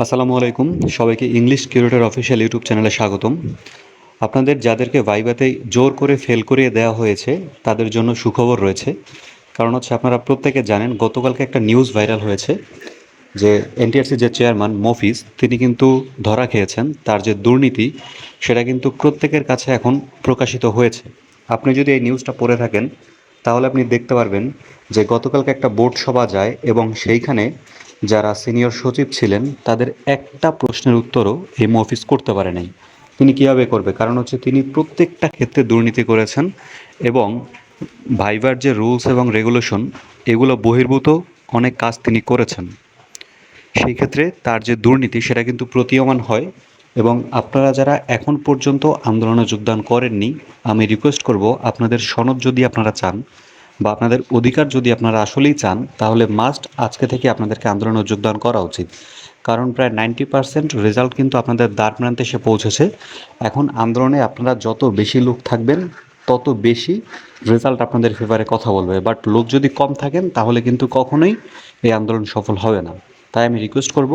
আসসালামু আলাইকুম। সবাইকে ইংলিশ কিউরেটর অফিসিয়াল ইউটিউব চ্যানেলে স্বাগতম। আপনাদের যাদেরকে ভাইভাতে জোর করে ফেল করিয়ে দেওয়া হয়েছে, তাদের জন্য সুখবর রয়েছে। কারণ হচ্ছে আপনারা প্রত্যেকে জানেন, গতকালকে একটা নিউজ ভাইরাল হয়েছে যে এনটিআরসি যে চেয়ারম্যান মফিজ, তিনি কিন্তু ধরা খেয়েছেন। তার যে দুর্নীতি, সেটা কিন্তু প্রত্যেকের কাছে এখন প্রকাশিত হয়েছে। আপনি যদি এই নিউজটা পড়ে থাকেন, তাহলে আপনি দেখতে পারবেন যে গতকালকে একটা বোর্ড সভা যায় এবং সেইখানে যারা সিনিয়র সচিব ছিলেন, তাদের একটা প্রশ্নের উত্তরও এই মফিজ করতে পারে নাই। তিনি কীভাবে করবে? কারণ হচ্ছে তিনি প্রত্যেকটা ক্ষেত্রে দুর্নীতি করেছেন এবং ভাইবার যে রুলস এবং রেগুলেশন, এগুলো বহির্ভূত অনেক কাজ তিনি করেছেন। সেই ক্ষেত্রে তার যে দুর্নীতি, সেটা কিন্তু প্রতীয়মান হয় এবং আপনারা যারা এখন পর্যন্ত আন্দোলনে যোগদান করেননি, আমি রিকোয়েস্ট করব আপনাদের সনদ যদি আপনারা চান বা আপনাদের অধিকার যদি আপনারা আসলেই চান, তাহলে মাস্ট আজকে থেকে আপনাদেরকে আন্দোলনে যোগদান করা উচিত। কারণ প্রায় নাইনটি পার্সেন্ট রেজাল্ট কিন্তু আপনাদের দ্বার প্রান্তে এসে পৌঁছেছে। এখন আন্দোলনে আপনারা যত বেশি লোক থাকবেন, তত বেশি রেজাল্ট আপনাদের ফেভারে কথা বলবে। বাট লোক যদি কম থাকেন, তাহলে কিন্তু কখনোই এই আন্দোলন সফল হবে না। তাই আমি রিকোয়েস্ট করব,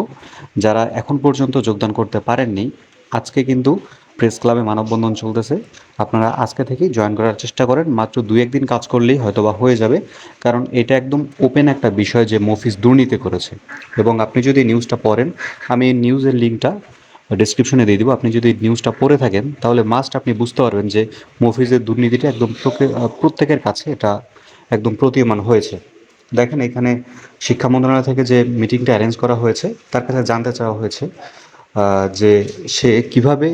যারা এখন পর্যন্ত যোগদান করতে পারেননি, আজকে কিন্তু প্রেস ক্লাবে মানববন্ধন চলতেছে। আপনারা আজকে থেকেই জয়েন করার চেষ্টা করেন। মাত্র দু একদিন কাজ করলেই হয়তো বা হয়ে যাবে। কারণ এটা একদম ওপেন একটা বিষয় যে মফিস দুর্নীতি করেছে। এবং আপনি যদি নিউজটা পড়েন, আমি এই নিউজের লিঙ্কটা ডিসক্রিপশনে দিয়ে দিব। আপনি যদি নিউজটা পড়ে থাকেন, তাহলে মাস্ট আপনি বুঝতে পারবেন যে মফিজের দুর্নীতিটা একদম প্রত্যেকের কাছে এটা একদম প্রতীয়মান হয়েছে। দেখেন এখানে শিক্ষা মন্ত্রণালয় থেকে যে মিটিংটা অ্যারেঞ্জ করা হয়েছে, তার কাছে জানতে চাওয়া হয়েছে। যে সে কীভাবে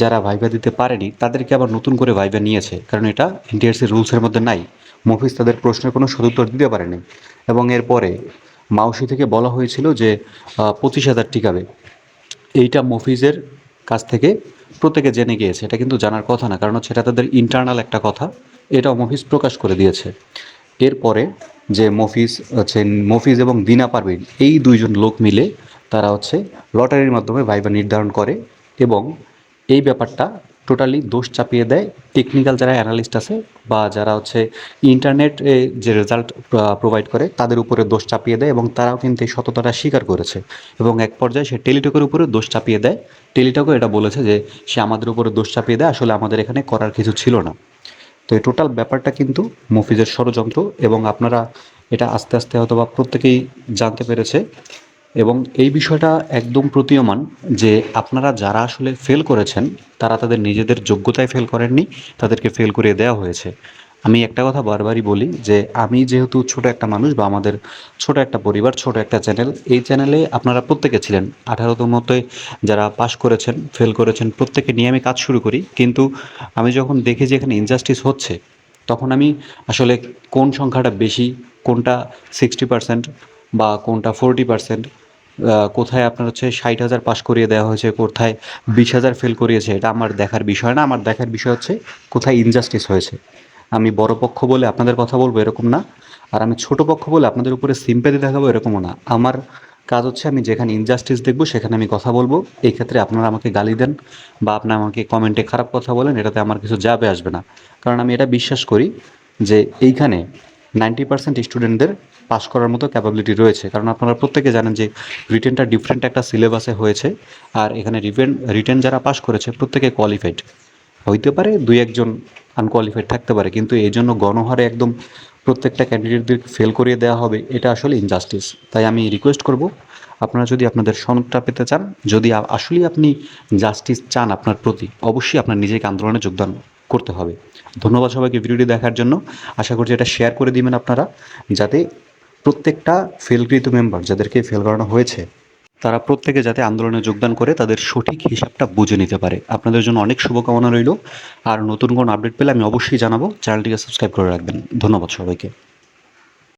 যারা ভাইভা দিতে পারেনি, তাদেরকে আবার নতুন করে ভাইভা নিয়েছে। কারণ এটা এনটিআরসি রুলসের মধ্যে নাই। মফিজ তাদের প্রশ্নের কোনো সদুত্তর দিতে পারেনি। এবং এরপরে মাউসি থেকে বলা হয়েছিল যে পঁচিশ হাজার টিকাবে। এইটা মফিজের কাছ থেকে প্রত্যেকে জেনে গিয়েছে। এটা কিন্তু জানার কথা না, কারণ হচ্ছে এটা তাদের ইন্টারনাল একটা কথা। এটাও মফিজ প্রকাশ করে দিয়েছে। এরপরে যে মফিজ, হচ্ছে মফিজ এবং দিনা পারভিন, এই দুইজন লোক মিলে তারা হচ্ছে লটারির মাধ্যমে ভাইবা নির্ধারণ করে এবং এই ব্যাপারটা টোটালি দোষ চাপিয়ে দেয়। টেকনিক্যাল যারা অ্যানালিস্ট আছে বা যারা হচ্ছে ইন্টারনেট যে রেজাল্ট প্রোভাইড করে, তাদের উপরে দোষ চাপিয়ে দেয় এবং তারাও কিন্তু এই সততাটা স্বীকার করেছে এবং এক পর্যায়ে সে টেলিটকের উপরে দোষ চাপিয়ে দেয়। টেলিটকও এটা বলেছে যে সে আমাদের উপরে দোষ চাপিয়ে দেয়, আসলে আমাদের এখানে করার কিছু ছিল না। তো এই টোটাল ব্যাপারটা কিন্তু মফিজের ষড়যন্ত্র এবং আপনারা এটা আস্তে আস্তে হয়তো বা প্রত্যেকেই জানতে পেরেছে। এবং এই বিষয়টা একদম প্রতীয়মান যে আপনারা যারা আসলে ফেল করেছেন, তারা তাদের নিজেদের যোগ্যতায় ফেল করেননি, তাদেরকে ফেল করিয়ে দেওয়া হয়েছে। আমি একটা কথা বারবারই বলি যে আমি যেহেতু ছোট একটা মানুষ বা আমাদের ছোট একটা পরিবার, ছোট একটা চ্যানেল এই চ্যানেলে আপনারা প্রত্যেকে ছিলেন। আঠারোতম মতে যারা পাশ করেছেন ফেল করেছেন, প্রত্যেকে নিয়ে আমি কাজ শুরু করি। কিন্তু আমি যখন দেখি যে এখানে ইনজাস্টিস হচ্ছে, তখন আমি আসলে কোন সংখ্যাটা বেশি, কোনটা সিক্সটি পার্সেন্ট বা কোনটা ফোরটি পার্সেন্ট কোথায় আপনার হচ্ছে ষাট হাজার পাশ করিয়ে দেওয়া হয়েছে, কোথায় বিশ হাজার ফেল করিয়েছে, এটা আমার দেখার বিষয় না। আমার দেখার বিষয় হচ্ছে কোথায় ইনজাস্টিস হয়েছে। আমি বড় পক্ষ বলে আপনাদের কথা বলব এরকম না। আর আমি ছোট পক্ষ বলে আপনাদের উপরে সিম্পেদি দেখাবো এরকমও না। আমার কাজ হচ্ছে আমি যেখানে ইনজাস্টিস দেখব, সেখানে আমি কথা বলব। এই ক্ষেত্রে আপনারা আমাকে গালি দেন বা আপনারা আমাকে কমেন্টে খারাপ কথা বলেন, এটাতে আমার কিছু যাবে, আসবে না। কারণ আমি এটা বিশ্বাস করি যে এইখানে নাইনটি পার্সেন্ট স্টুডেন্টদের পাস করার মতো ক্যাপাবিলিটি রয়েছে। কারণ আপনারা প্রত্যেকে জানেন যে রিটেনটা ডিফারেন্ট একটা সিলেবাসে হয়েছে আর এখানে রিটেন রিটেন যারা পাস করেছে প্রত্যেকে কোয়ালিফাইড হইতে পারে দুই একজন আনকোয়ালিফাইড থাকতে পারে, কিন্তু এই জন্য গণহারে একদম প্রত্যেকটা ক্যান্ডিডেটদের ফেল করিয়ে দেওয়া হবে, এটা আসলে ইনজাস্টিস তাই আমি রিকোয়েস্ট করব, আপনারা যদি আপনাদের সনদটা পেতে চান, যদি আসলেই আপনি জাস্টিস চান আপনার প্রতি, অবশ্যই আপনার নিজেকে আন্দোলনে যোগদান করতে হবে। ধন্যবাদ সবাইকে ভিডিওটি দেখার জন্য। আশা করছি এটা শেয়ার করে দিবেন আপনারা, যাতে প্রত্যেকটা ফেলকৃত মেম্বার যাদেরকে ফেল করানো হয়েছে, তারা প্রত্যেকে যাতে আন্দোলনে যোগদান করে, তাদের সঠিক হিসাবটা বুঝে নিতে পারে। আপনাদের জন্য অনেক শুভকামনা রইল। আর নতুন কোনো আপডেট পেলে আমি অবশ্যই জানাব। চ্যানেলটিকে সাবস্ক্রাইব করে রাখবেন। ধন্যবাদ সবাইকে।